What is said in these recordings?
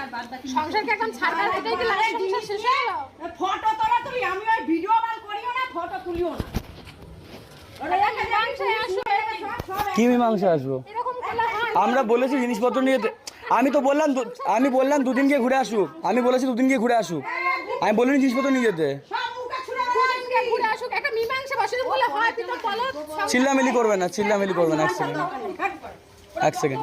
সংসারকে এখন ছাড়া এটাই কি লাস্ট সংসার শেষ হয়ে গেল। ফটো তোলা তুমি আমি ওই ভিডিও বার করিও না ফটো তুলিও না। ওরা এখানে মীমাংসায় আসো। সব কি মীমাংসা আসব? আমরা বলেছি জিনিসপত্র নিয়ে যেতে- আমি তো বললাম আমি বললাম দুদিন গিয়ে ঘুরে আসুক। আমি বলেছি দুদিন গিয়ে ঘুরে আসুক। আমি বলিনি জিনিসপত্র নিয়ে যেতে। সব মুখে ছুড়ে দুদিনকে ঘুরে আসুক। একটা মীমাংসা বসে বলে হয় তুই তো বলো চিল্লামিলি করবে না চিল্লামিলি করবে না এক সেকেন্ড এক সেকেন্ড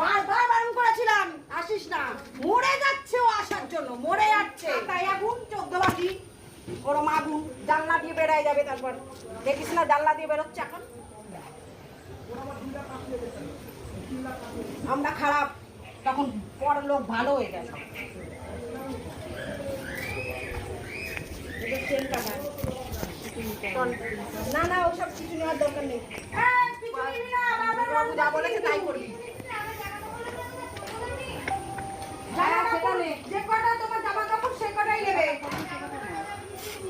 বারবার বারণ করেছিলাম আসিস না। মরে যাচ্ছে ও আসার জন্য মরে যাচ্ছে। তাই আগুন চোদ্দ বাজি ওরম আগুন জানলা দিয়ে বেড়ায় যাবে তারপর। দেখিস না জানলা দিয়ে বেরোচ্ছে এখন। আমরা খারাপ তখন পর লোক ভালো হয়ে গেল। না না ওসব কিছু নেওয়ার দরকার নেই। যা বলেছে তাই করবি হ্যাঁ, সেটা নে। যে কটা তোমার জামা কাপড় সে কটাই নেবে।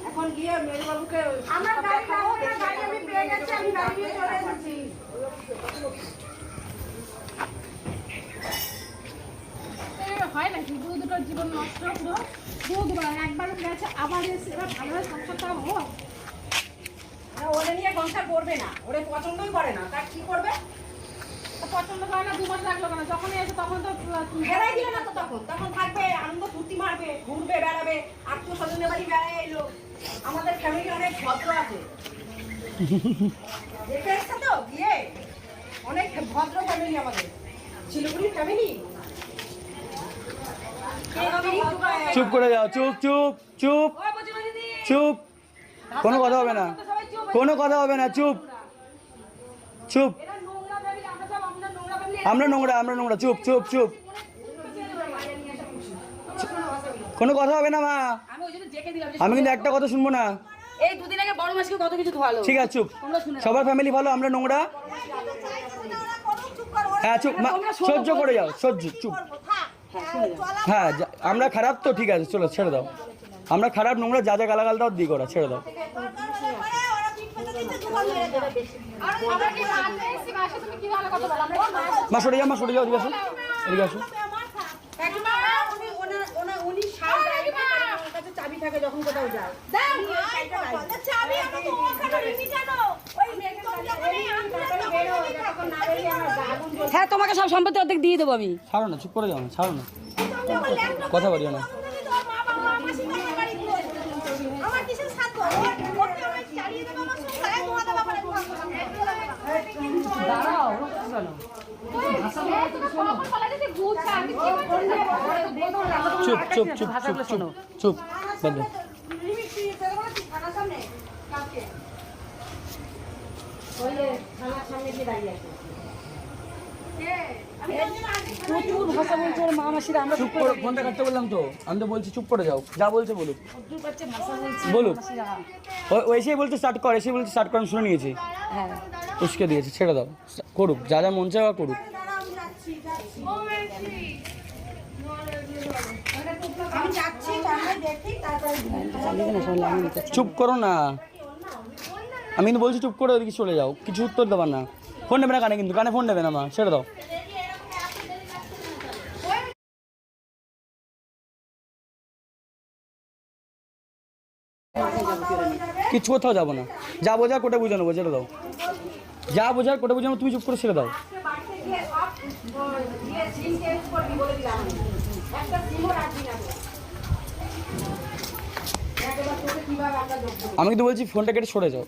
এখন গিয়ে মেজবাবুকে আমার গাড়ি না গাড়ি আমি পেয়ে গেছি আমি গাড়ি নিয়ে চলে এসেছি। হয় নাকি? দু দুটোর জীবন নষ্ট পুরো দুবার একবার গেছে আবার এসে এবার ভালোভাবে সংসারটা হোক। ওরে নিয়ে সংসার করবে না। ওরে পছন্দই করে না। তার কি করবে? পছন্দ করে না দু মাস লাগল কেন? যখনই এসে তখন তো বেড়াই দিলে না তো তখন? তখন থাকবে আনন্দ ফুর্তি মারবে ঘুরবে বেড়াবে আত্মীয় স্বজনের বাড়ি বেড়ায় এলো। আমাদের ফ্যামিলি অনেক ভদ্র আছে। দেখে এসছে তো গিয়ে অনেক ভদ্র ফ্যামিলি আমাদের। শিলিগুড়ির ফ্যামিলি চুপ করে যাও চুপ চুপ চুপ। চুপ। কোনো কথা হবে না। কোনো কথা হবে না চুপ। চুপ। আমরা নোংরা আমরা নোংরা চুপ চুপ চুপ। কোনো কথা হবে না মা। আমি ওই জন্য ডেকে দিলাম আমি কিন্তু একটা কথা শুনব না। এই দুদিন আগে বড় মাসকে কত কিছু ধোয়ালো ঠিক আছে চুপ। সবার ফ্যামিলি ভালো আমরা নোংরা? হ্যাঁ চুপ মা সহ্য করে যাও সহ্য চুপ। হ্যাঁ যা- আমরা খারাপ তো ঠিক আছে চলো ছেড়ে দাও। আমরা খারাপ নোংরা যা যা গালাগাল দাও দিই করা ছেড়ে দাও। আমরা আমরা মা সরে যাও মা সরে যাও এদিকে আসো। এদিকে আসো। চাবি থাকে যখন কোথাও। হ্যাঁ তোমাকে সব সম্পত্তি অর্ধেক দিয়ে দেবো আমি। ছাড়ো না চুপ করে যাও না ছাড়ো না। কথা বলিও না। এই তুমি খবর বলা যদি গুছা আমি কি করলে চুপ চুপ চুপ চুপ চুপ চুপ ওই থানার সামনে গিয়ে দাঁড়িয়ে আছে। প্রচুর ভাষা বলছে ওর মা মাসিরা আমরা চুপ করে ফোনটা কাটতে বললাম তো। আমি তো বলছি চুপ করে যাও যা বলছে বলুক। বলুক। ও- বলছে স্টার্ট কর বলছে স্টার্ট করেন শুনে নিয়েছি। হ্যাঁ। উস্কে দিয়েছে ছেড়ে দাও করুক যা যা মন চায় করুক। নিতে চুপ করো না। আমি কিন্তু বলছি চুপ করে ওদিকে চলে যাও কিছু উত্তর দেবার না। ফোন নেবে না কানে কিন্তু, কানে ফোন নেবে না মা ছেড়ে দাও। কিচ্ছু কোথাও যাব না। যা বোঝার কোটা বুঝে নেব, ছেড়ে দাও। যা বোঝার কোটা বুঝে তুমি চুপ করে ছেড়ে দাও? আমি কিন্তু বলছি ফোনটা কেটে সরে যাও।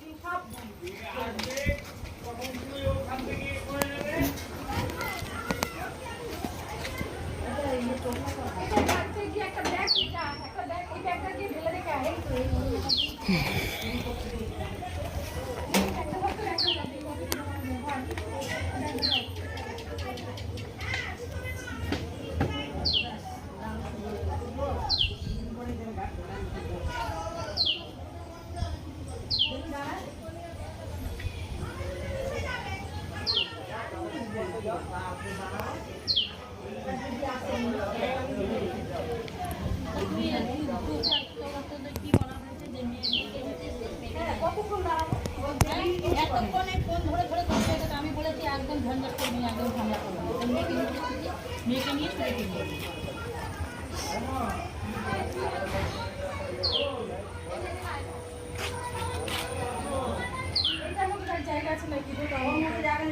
এতক্ষণে ফোন ধরে ধরে আমি বলেছি একদম ঝঞ্ঝাট করবি একদম ঝঞ্ঝাট জায়গা আছে নাকি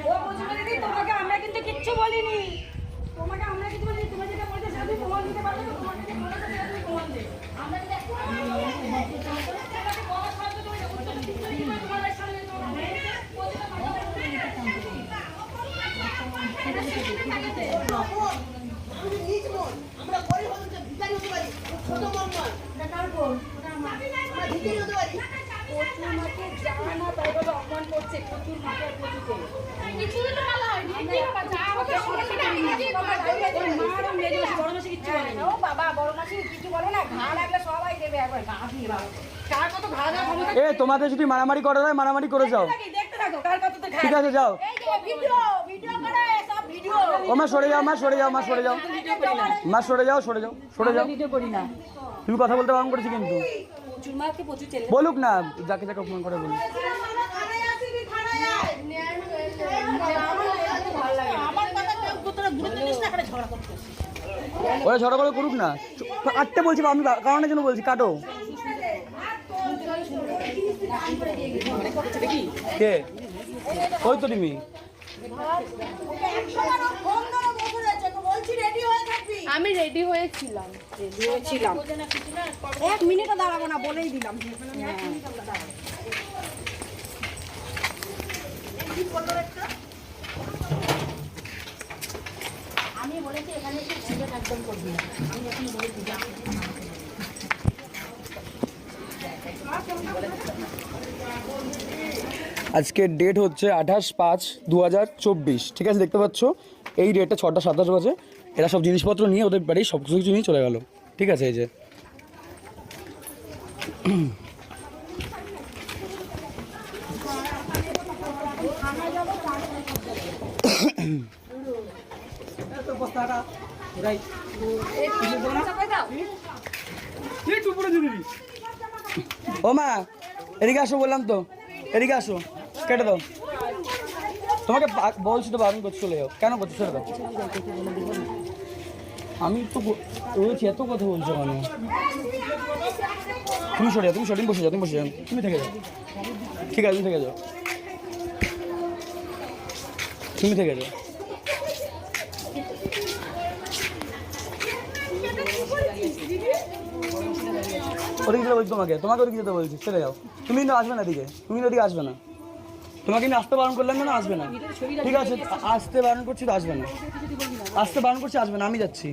ও বলিনি তোমাকে আমরা কিছু বলিনি তুমি যেটা বলতে সেটা তুমি প্রমাণ দিতে পারবে না তোমাকে যে বলেছে সেটা তুমি প্রমাণ দেবে আমরা যদি একটু প্রমাণ দিই, তোমাকে বলা সত্ত্বেও তুমি এটা উত্তর দিতে পারবে না, তোমার সামনে তোমার আমরা গরিব হতে চাই, ভিখারি হতে পারি, ছোট মন নয়। আমরা ভিখারি হতে পারি। প্রচুর মাকে জানা না তাই বলে অপমান করছে প্রচুর মাকে আর প্রচুরকে কিছুই তো ভালো হয়নি কি ব্যাপার যা আমাকে সরাসরি আমি নিজেই করে দেবো। মা আর মেয়ে বড় মাসে কিচ্ছু বলে ও বাবা বড় মাসি কিছু বলে না ঘা লাগলে সবাই দেবে একবার ঘা দিয়ে বাবা কার কত ঘা দেওয়ার ক্ষমতা এ তোমাদের যদি মারামারি করা যায় মারামারি করে যাও। ঠিক আছে যাও। এই যে ভিডিও ভিডিও করে সব ভিডিও। ও মা সরে যাও মা সরে যাও মা সরে যাও। মা সরে যাও সরে যাও সরে যাও। ভিডিও করি না। তুমি কথা বলতে বারণ করেছি কিন্তু। বলুক না যাকে যাকে ফোন করে বলুক। আমার কথা গুরুত্ব দিস না, ঝগড়া করতে। ওরা ঝড় করে করুক না। কাটতে বলছি আমি কারণের জন্য বলছি কাটো। কে? ওই তো তুমি? আমি রেডি হয়েছিলাম। ও ফোন ধরে বসে রয়েছে, তো বলছি ready হয়ে থাকবি। আমি রেডি হয়েছিলাম ছিলাম এক মিনিটও দাঁড়াবো না। বলেই আজকের ডেট হচ্ছে আঠাশ পাঁচ দু ঠিক আছে, দেখতে পাচ্ছ? এই ডেটে ছটা, সাতাশ বাজে। এরা সব জিনিসপত্র নিয়ে ওদের বাড়ি সব কিছু নিয়ে চলে গেল। ঠিক আছে, এই যে। ও মা এদিকে আসো বললাম তো। এদিকে আসো কেটে দাও। তোমাকে বলছি তো বারণ করছি চলে যাও। কেন করছ ছেড়ে দাও। আমি তো রয়েছি এত কথা বলছো কেন? তুমি সরে যাও তুমি সরে বসে যাও তুমি বসে যাও। তুমি থেকে যাও। ঠিক আছে তুমি থেকে যাও। তুমি থেকে যাও। ওদিকে যেতে বলছি তোমাকে তোমাকে ওদিকে যেতে বলছি, চলে যাও। তুমি কিন্তু আসবে না এদিকে, তুমি কিন্তু ওদিকে আসবে না। তোমাকে কিন্তু আসতে বারণ করলাম না আসবে না। ঠিক আছে, আসতে বারণ করছি তো আসবে না। আসতে বারণ করছি, আসবে না, আমি যাচ্ছি।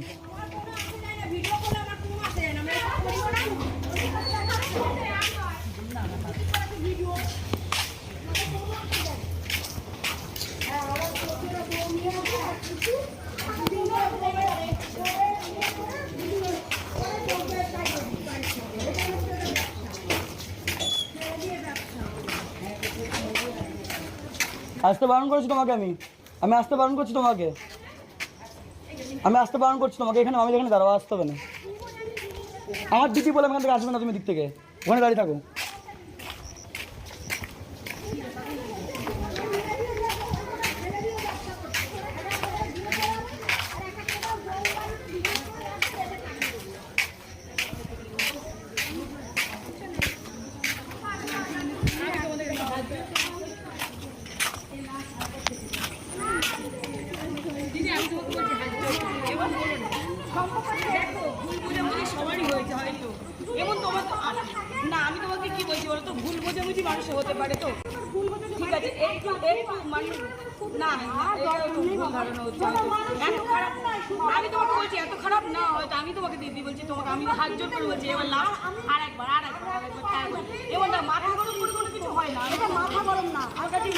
আসতে বারণ করছি তোমাকে আমি। আমি আসতে বারণ করছি তোমাকে। আমি আসতে বারণ করছি তোমাকে। এখানে আমি এখানে দাঁড়াবো, আসতে হবে না। আমার দিদি বলে এখান থেকে আসবে না তুমি দিক থেকে। ওখানে দাঁড়িয়ে থাকো সবারই হয়েছে হয়তো এবং তোমার তো না আমি তোমাকে কি বলছি বলো তো ভুল বোঝাবুঝি মানুষের হতে পারে তো ঠিক আছে একটু একটু মানুষ না এটা একটু ভুল ধারণা হচ্ছে হয়তো। এত খারাপ আমি তোমাকে বলছি এত খারাপ না হয়তো আমি তোমাকে দিদি বলছি তোমাকে আমি হাত জোর করে বলছি এবার লাস্ট আর একবার আর একবার আর একবার এবার না মাথা গরম করে কোনো কিছু হয় না। এটা মাথা গরম না। আমার কাছে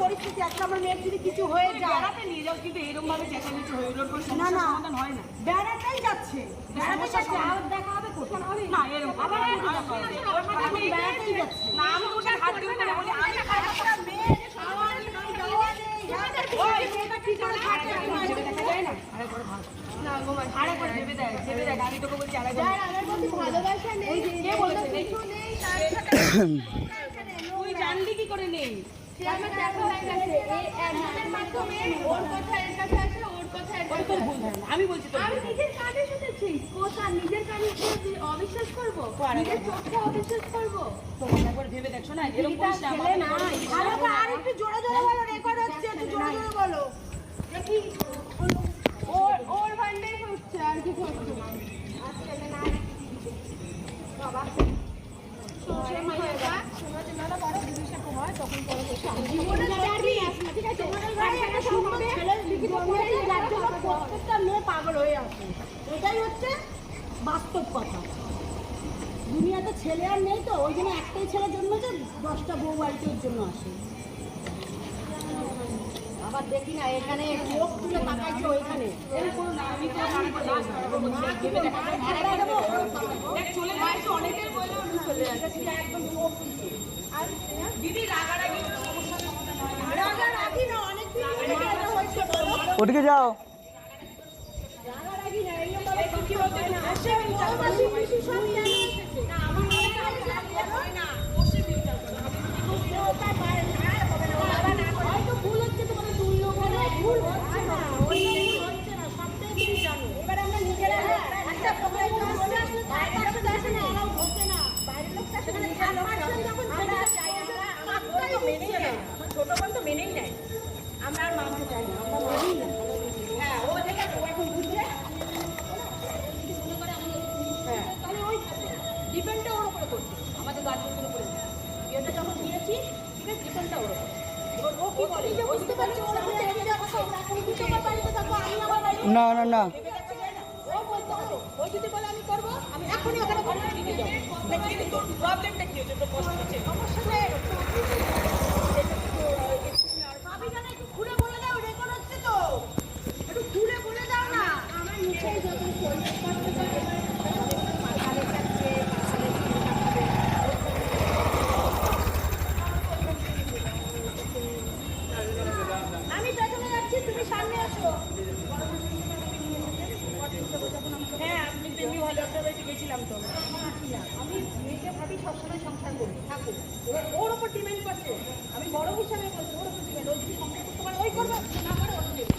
পরিস্থিতি একটা আমার মেয়ের যদি কিছু হয়ে যায় বেড়াতে নিয়ে যাও কিন্তু এরকম ভাবে চেঁচামেচি হয়ে ওর কোনো সমস্যার সমাধান হয় না। বেড়াতেই যাচ্ছে। বেড়াতে যাচ্ছে আর দেখা হবে কোথায়? না এরকম আবার বেড়াতেই যাচ্ছে। না আমি ওটা হাত জোর করে বলি আমি খারাপ মেয়ে ওই মেয়েটা ঠিক আছে ভেবে দেখা যায় না না গো মা আরেকবার ভেবে দেয় ভেবে দেয় আমি বলছি হয়ে আমি নিজের কানে শুনেছি কোথা নিজের কানে অবিশ্বাস করব নিজের চোখে অবিশ্বাস করব তোমার একবার ভেবে দেখছ না এরকম না আরে একটু জোরে জোরে বলো রেকর্ড হচ্ছে একটু জোরে জোরে বলো ওর ওর যা জন্য মেয়ে পাগল হয়ে আছে এটাই হচ্ছে বাস্তব কথা দুনিয়াতে ছেলে আর নেই তো, ওই জন্য একটাই ছেলে জন্মেছে, দশটা বউ বাড়িতে জন্য আসে। আবার দেখি না এখানে চোখ তুলে তাকাইছে ওইখানে। ওদিকে যাও। না, ভাবে কথা হয় না। আসে বড় মাসি, পিসি সব নিয়ে এসেছে। না, আমার মনে হয় না, হয় না। ওটা পারে না, হবে না, ওটা না করে। হয়তো ভুল হচ্ছে তোমাদের দুই লোকের, এবার আমরা নিজেরা একটা আসে না, এরাও না। বাইরের লোক বোন তো মেনেই নেয়। আমরা আর মানতে চাই না। হ্যাঁ, ও দেখে ও এখন। হ্যাঁ, ওই ডিপেন্ডটা ওর উপরে করছে, আমাদের গার্জেনদের উপরে। বিয়েটা যখন দিয়েছি, ঠিক আছে, ডিপেন্ডটা ওর উপরে। ও কি বলে? বুঝতে পারছে, ওর না না না। ও বলতে হবে, ও যদি বলে আমি করব, আমি এখনই ওখানে ঘরে ঢুকে যাব। কিন্তু তোর প্রবলেমটা কি হচ্ছে? তোর কষ্ট হচ্ছে? সমস্যা নেই। ভাবি জানো, একটু ঘুরে বলে দাও, রেকর্ড হচ্ছে তো। একটু ঘুরে বলে দাও না। আমার মুখেই যখন শরীর কষ্ট করে, মাথালে যাচ্ছে, মাথালে চিন্তা করে। আমি পেছনে যাচ্ছি তুমি সামনে আসো হ্যাঁ আপনি তো এমনি ভালো একটা বাড়িতে গেছিলাম তো আমি মেয়েকে ভাবি সবসময় সংসার করি থাকুক এবার ওর ওপর ডিপেন্ড করছে আমি বড় হিসাবে বলছি ওর ওপর ডিপেন্ড ও যদি সংসার করতে পারে ওই করবে না করে ওর দেবে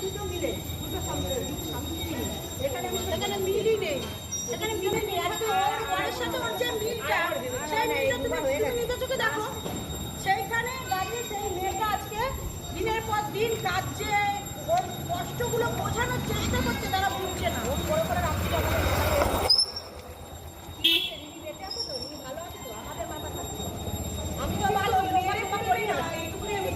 দুটো মিলে দুটো সংসার দুটো স্বামী স্ত্রী মিলে। এখানে এখানে মিলই নেই এখানে মিলে নেই আজকে ওর বরের সাথে ওর যে মিলটা সেই মিলটা তুমি তুমি নিজের চোখে দেখো সেইখানে দাঁড়িয়ে সেই মেয়েটা আজকে দিনের পর দিন কাজে ওর কষ্টগুলো বোঝানোর চেষ্টা করছে তারা বুঝছে না ওর বড় করে রাত্রি আমি তো ভালো মেয়ের কথা করি না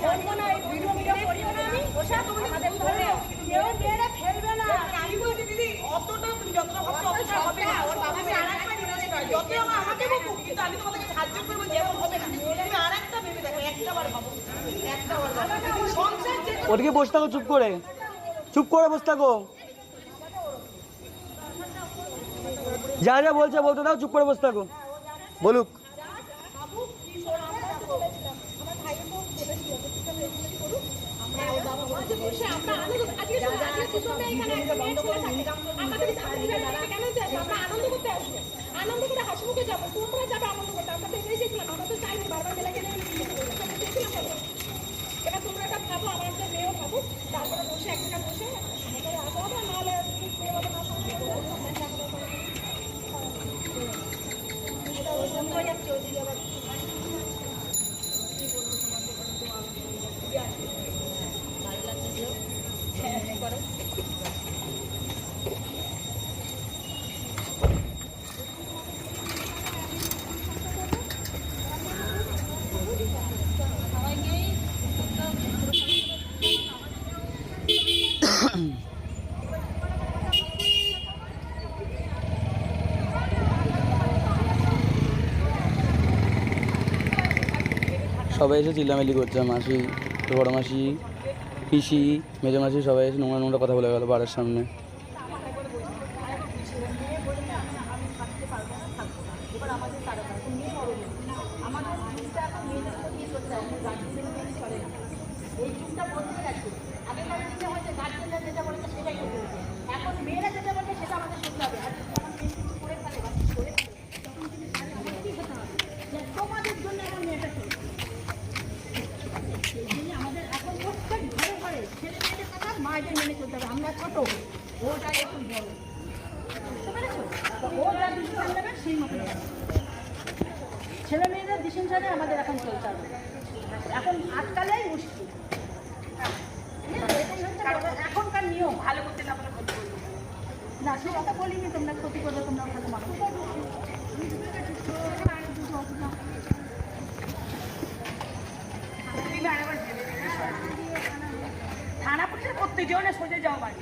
বলব না এই ভিডিও ভিডিও করিও না আমি ওসব আমাদের ধরে কেউ মেয়েরা ফেলবে না আমি বলছি দিদি অতটা তুমি যতটা ভাবছ অতটা হবে না ওর বাবা আমি আরেকবার নিতে চাই যত আমার আমাকে বকুক কিন্তু আমি তোমাদেরকে সাহায্য করব যেমন হবে না। তুমি আরেকটা ভেবে দেখো একটা বার ভাবো। একটা বার সংসার ওদিকে বসে থাকো চুপ করে। চুপ করে বসে থাকো। যা যা বলছে বলতে দাও চুপ করে বসে থাকো। বলুক। আনন্দ করে হাসি মুখে যাব তোমরা যাবে আনন্দ করতে আমরা তো এটাই চেয়েছিলাম আমরা তো চাইনি বারবার মেলা গেলে এবার তোমরা একটা ভাবো আমার একটা মেয়েও ভাবো তারপরে বসে একটা বসে আমাদের আসা হবে নাহলে মেয়ে হবে না হয়ে যাচ্ছে ওদিকে আবার সবাই এসে চিল্লামেলি করছে, মাসি বড় মাসি, পিসি, মেজো মাসি সবাই এসে নোংরা নোংরা কথা বলে গেল বাড়ির সামনে এই যুগটা বদলে গেছে আগেকার দিনে হয়তো গার্জেনরা যেটা বলেছে সেটাই করতে হতো এখন মেয়েরা যেটা বলছে সেটা আমাদের শুনতে হবে আর যদি আমার মেয়ে কিছু করে ফেলে বা কিছু করে ফেলে, তখন কিন্তু তাহলে আমার কি হতে হবে যে তোমাদের জন্য আমার মেয়েটা চলছে সমাজে মেনে চলতে হবে আমরা ছোট ওটা একটু বড় বুঝতে পেরেছ তো ও যা ডিসিশন নেবে সেই মতো নেবে। ছেলে মেয়েদের ডিসিশনে আমাদের এখন চলতে হবে। এখন আজকালেই মুশকিল। এখনকার নিয়ম। ভালো করতে না না সে কথা বলিনি তোমরা ক্ষতি করবে তোমরা মানুষ থানা পুলিশে করতে যেও না সোজা যাও বাড়ি